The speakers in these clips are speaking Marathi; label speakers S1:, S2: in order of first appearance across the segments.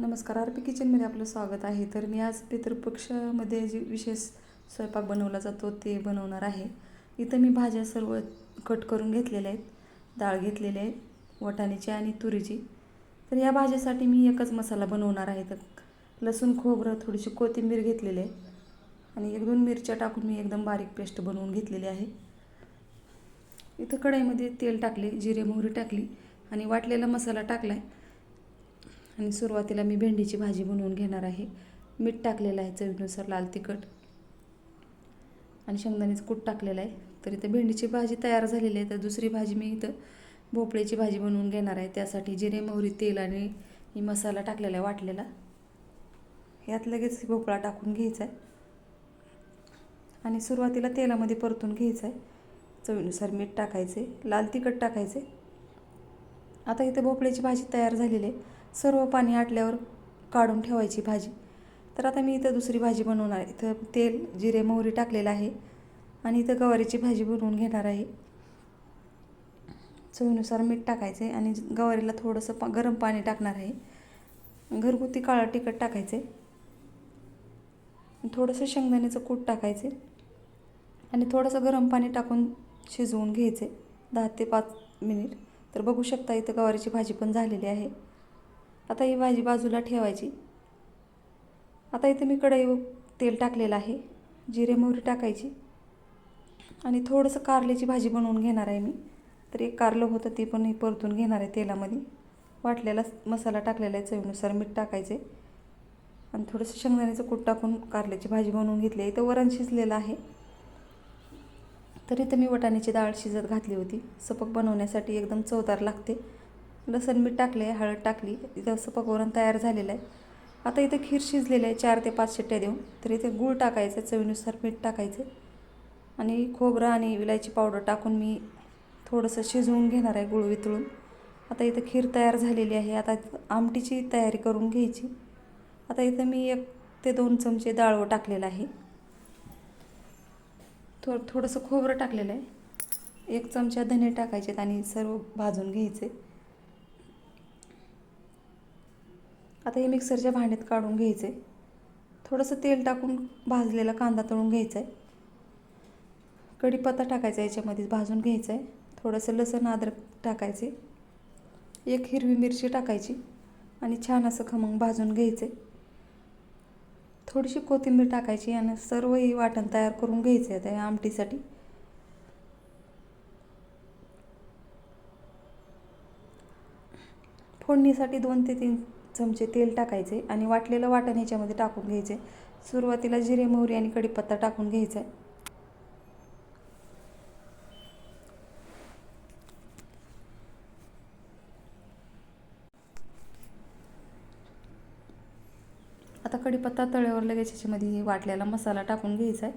S1: नमस्कार आर पी किचनमध्ये आपलं स्वागत आहे. तर मी आज पितृपक्षामध्ये जे विशेष स्वयंपाक बनवला जातो ते बनवणार आहे. इथं मी भाज्या सर्व कट करून घेतलेल्या आहेत. डाळ घेतलेली आहे वटाण्याची आणि तुरीची. तर या भाज्यासाठी मी एकच मसाला बनवणार आहे. तर लसूण खोबरं थोडीशी कोथिंबीर घेतलेली आहे. आणि एक दोन मिरच्या टाकून मी एकदम बारीक पेस्ट बनवून घेतलेली आहे. इथं कढईमध्ये तेल टाकले जिरे मोहरी टाकली आणि वाटलेला मसाला टाकला आहे आणि सुरुवातीला मी भेंडीची भाजी बनवून घेणार आहे. मीठ टाकलेलं आहे चवीनुसार लाल तिखट. आणि शेंगदाण्याचं कूट टाकलेलं आहे. तर इथं भेंडीची भाजी तयार झालेली आहे. तर दुसरी भाजी मी इथं भोपळ्याची भाजी बनवून घेणार आहे. त्यासाठी जिरे मोहरी तेल आणि मी मसाला टाकलेला आहे वाटलेला. यात लगेच भोपळा टाकून घ्यायचा आहे. आणि सुरुवातीला तेलामध्ये परतून घ्यायचं आहे. चवीनुसार मीठ टाकायचे. लाल तिखट टाकायचे. आता इथं भोपळ्याची भाजी तयार झालेली आहे. सर्व पाणी आटल्यावर काढून ठेवायची भाजी. तर आता मी इथं दुसरी भाजी बनवणार आहे. इथं तेल जिरे मोहरी टाकलेलं आहे आणि इथं गवारीची भाजी बनवून घेणार आहे. चवीनुसार मीठ टाकायचं आहे आणि गवारीला थोडंसं पा गरम पाणी टाकणार आहे. घरगुती काळं तिखट टाकायचं आहे थोडंसं शेंगदाण्याचं कूट टाकायचे आणि थोडंसं गरम पाणी टाकून शिजवून घ्यायचे दहा ते पाच मिनिट. तर बघू शकता इथं गवारीची भाजी पण झालेली आहे. आता ही भाजी बाजूला ठेवायची. आता इथं मी कढई तेल टाकलेलं आहे. जिरे मोहरी टाकायची. आणि थोडंसं कारल्याची भाजी बनवून घेणार आहे मी. तर एक कारलं होतं ते पण परतून घेणार आहे तेलामध्ये. वाटलेला मसाला टाकलेला आहे चवीनुसार मीठ टाकायचे. आणि थोडंसं शेंगदाण्याचं कूट टाकून कारल्याची भाजी बनवून घेतली आहे. इथं वरण शिजलेलं आहे. तर इथं मी वटाण्याची डाळ शिजत घातली होती. सपक बनवण्यासाठी एकदम चवदार लागते. लसण मीठ टाकले हळद टाकली इथं असं पकवरण तयार झालेलं आहे. आता इथं खीर शिजलेलं आहे चार ते पाच शिट्ट्या देऊन. तर इथे गूळ टाकायचं चवीनुसार मीठ टाकायचं. आणि खोबरं आणि विलायची पावडर टाकून मी थोडंसं शिजवून घेणार आहे गुळ वितळून. आता इथं खीर तयार झालेली आहे आता आमटीची तयारी करून घ्यायची. आता इथं मी एक ते दोन चमचे डाळवं टाकलेलं आहे. थो थोडंसं खोबरं टाकलेलं आहे. एक चमचा धने टाकायचेत आणि सर्व भाजून घ्यायचे. आता हे मिक्सरच्या भांड्यात काढून घ्यायचं. आहे थोडंसं तेल टाकून भाजलेला कांदा तळून घ्यायचा आहे कढीपत्ता टाकायचा याच्यामध्ये भाजून घ्यायचा आहे थोडंसं लसण अद्रक टाकायचे. एक हिरवी मिरची टाकायची आणि छान असं खमंग भाजून घ्यायचे. थोडीशी कोथिंबीर टाकायची आणि सर्व ही वाटण तयार करून घ्यायचं आहे त्या आमटीसाठी. फोडणीसाठी दोन ते तीन चमचे तेल टाकायचे आणि वाटलेलं वाटण ह्याच्यामध्ये टाकून घ्यायचे. सुरुवातीला जिरे मोहरी आणि कढीपत्ता टाकून घ्यायचा. आहे आता कढीपत्ता तळ्यावर लगेच ह्याच्यामध्ये वाटलेला मसाला टाकून घ्यायचा आहे.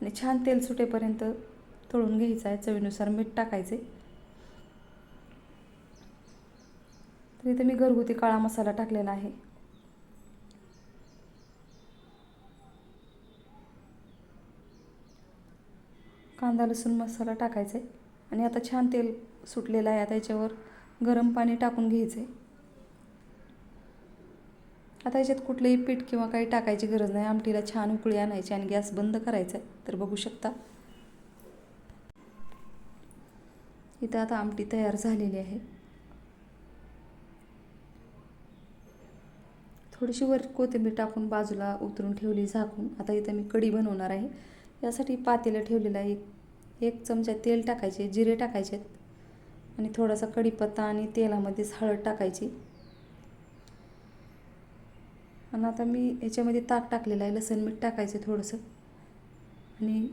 S1: आणि छान तेल सुटेपर्यंत तळून घ्यायचं आहे. चवीनुसार मीठ टाकायचे. तर इथे मी घरगुती काळा मसाला टाकलेला आहे. कांदा लसूण मसाला टाकायचा आहे आणि आता छान तेल सुटलेलं आहे. आता याच्यावर गरम पाणी टाकून घ्यायचं. आहे आता याच्यात कुठलंही पीठ किंवा काही टाकायची गरज नाही. आमटीला छान उकळी आणायची आणि गॅस बंद करायचा आहे. तर बघू शकता. इथं आता आमटी तयार झालेली आहे. थोडीशी वर कोथिंबीर टाकून बाजूला उतरून ठेवली झाकून. आता इथं मी कढी बनवणार आहे. यासाठी पातेलं ठेवलेलं आहे. एक एक चमचा तेल टाकायचे जिरे टाकायचे आणि थोडासा कढीपत्ता आणि तेलामध्येच हळद टाकायची. आणि आता मी याच्यामध्ये ताक टाकलेलं आहे. लसण मीठ टाकायचं थोडंसं. आणि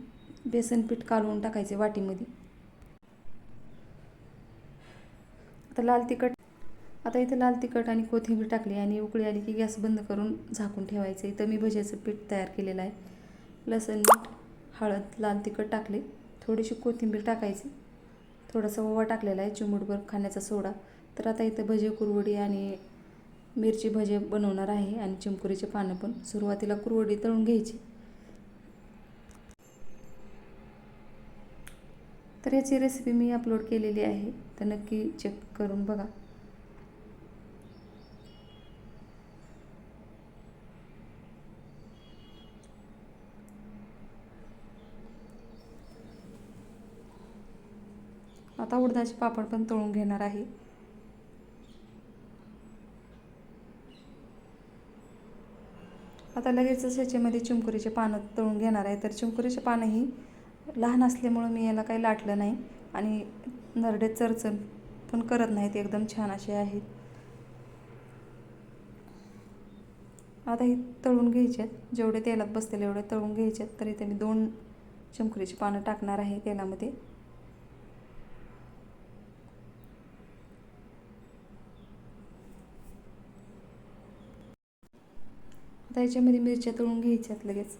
S1: बेसन पीठ कालवून टाकायचे वाटीमध्ये. आता लाल तिखट आता इथं लाल तिखट आणि कोथिंबीर टाकली आणि उकळी आली की गॅस बंद करून झाकून ठेवायचं. इथं मी भज्याचं पीठ तयार केलेलं आहे. लसण मीठ हळद लाल तिखट टाकले. थोडीशी कोथिंबीर टाकायची. थोडासा ओवा टाकलेला आहे चिमूटभर खाण्याचा सोडा. तर आता इथं भजे कुरवडी आणि मिरची भजे बनवणार आहे आणि चिमकुरीचे पानं पण. सुरुवातीला कुरवडी तळून घ्यायची. तर याची रेसिपी मी अपलोड केलेली आहे. तर नक्की चेक करून बघा. आता उडदाचे पापड पण तळून घेणार आहे. आता लगेचच ह्याच्यामध्ये चिमकुरीचे पानं तळून घेणार आहे. तर चिमकुरीचे पानंही लहान असल्यामुळं मी याला काही लाटलं नाही आणि नरडे चरचण पण करत नाहीत. एकदम छान असे आहेत. आता हे तळून घ्यायचे आहेत जेवढे तेलात बसतील एवढे तळून घ्यायचे आहेत तर इथे मी दोन चिमकुरीची पानं टाकणार आहे तेलामध्ये. आता याच्यामध्ये मिरच्या तळून घ्यायच्यात लगेच.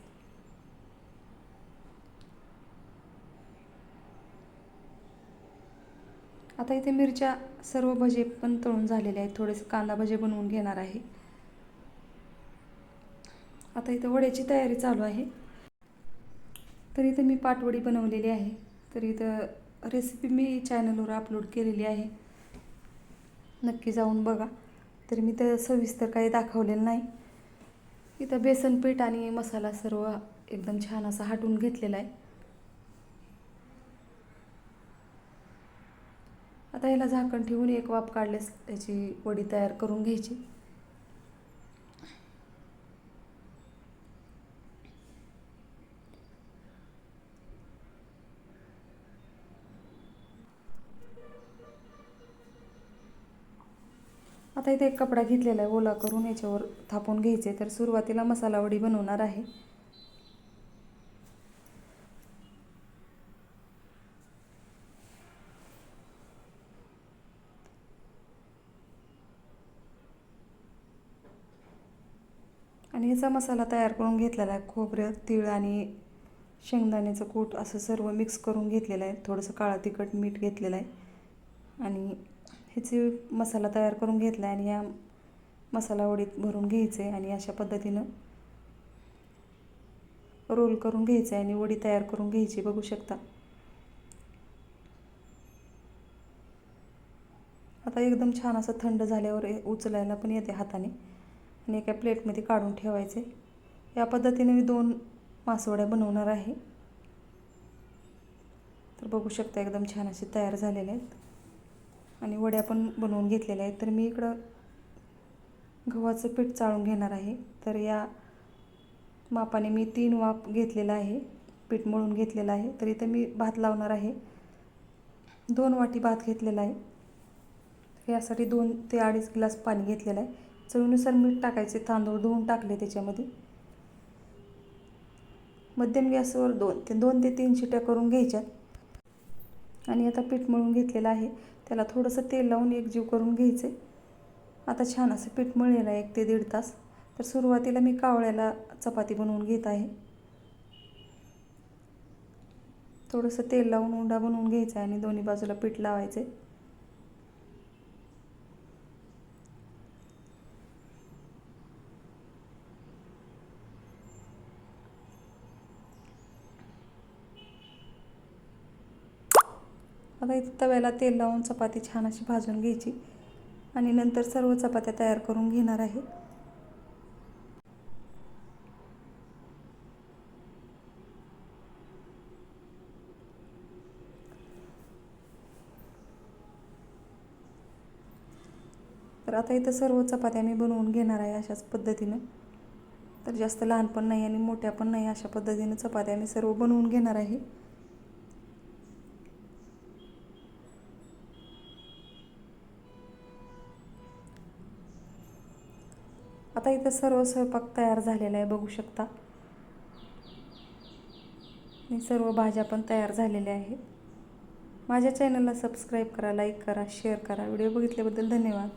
S1: आता इथे मिरच्या सर्व भजे पण तळून झालेले आहेत. थोडेसे कांदा भजे बनवून घेणार आहे. आता इथं वड्याची तयारी चालू आहे. तर इथं मी पाटवडी बनवलेली आहे. तर इथं रेसिपी मी चॅनलवर अपलोड केलेली आहे. नक्की जाऊन बघा. तर मी तर सविस्तर काही दाखवलेलं नाही. इथं बेसन पीठ आणि मसाला सर्व एकदम छान असा हाटून घेतलेला आहे. आता याला झाकण ठेवून एक वाफ काढल्यास याची वडी तयार करून घ्यायची. आता इथे एक कपडा घेतलेला आहे ओला करून याच्यावर थापून घ्यायचे. तर सुरुवातीला मसाला वडी बनवणार आहे. आणि ह्याचा मसाला तयार करून घेतलेला आहे. खोबरं तीळ आणि शेंगदाण्याचं कूट असं सर्व मिक्स करून घेतलेलं आहे. थोडंसं काळा तिखट मीठ घेतलेलं आहे. आणि ह्याचे मसाला तयार करून घेतला आहे आणि या मसाला वडीत भरून घ्यायचे आणि अशा पद्धतीनं रोल करून घ्यायचे आणि वडी तयार करून घ्यायची बघू शकता. आता एकदम छान असं थंड झाल्यावर उचलायला पण येते हाताने आणि एका प्लेटमध्ये काढून ठेवायचे. या पद्धतीने मी दोन मासवड्या बनवणार आहे. तर बघू शकता एकदम छान असे तयार झालेले आहेत. आणि वड्या पण बनवून घेतलेल्या आहेत. तर मी इकडं गव्हाचं पीठ चाळून घेणार आहे. तर या मापाने मी तीन वाप घेतलेला आहे. पीठ मळून घेतलेलं आहे. तर इथं मी भात लावणार आहे. दोन वाटी भात घेतलेला आहे. यासाठी दोन ते अडीच ग्लास पाणी घेतलेलं आहे. चवीनुसार मीठ टाकायचे. तांदूळ धुवून टाकले त्याच्यामध्ये. मध्यम गॅसवर दोन ते दोन ते तीन शिट्या करून घ्यायच्यात आणि आता पीठ मळून घेतलेलं आहे. त्याला थोडंसं तेल लावून एकजीव करून घ्यायचे. आता छान असं पीठ मळलेलं आहे एक ते दीड तास. तर सुरुवातीला मी कावळ्याला चपाती बनवून घेत आहे. थोडंसं तेल लावून उंडा बनवून घ्यायचा आहे आणि दोन्ही बाजूला पीठ लावायचे. आता इथं तव्याला तेल लावून चपाती छान अशी भाजून घ्यायची. आणि नंतर सर्व चपात्या तयार करून घेणार आहे. तर आता इथं सर्व चपात्या मी बनवून घेणार आहे अशाच पद्धतीनं. तर जास्त लहान पण नाही आणि मोठ्या पण नाही अशा पद्धतीनं चपात्या मी सर्व बनवून घेणार आहे. आता इथं सर्व स्वयंपाक तयार झालेला आहे बघू शकता. आणि सर्व भाज्या पण तयार झालेल्या आहेत. माझ्या चॅनलला सबस्क्राईब करा लाईक करा शेअर करा. व्हिडिओ बघितल्याबद्दल धन्यवाद.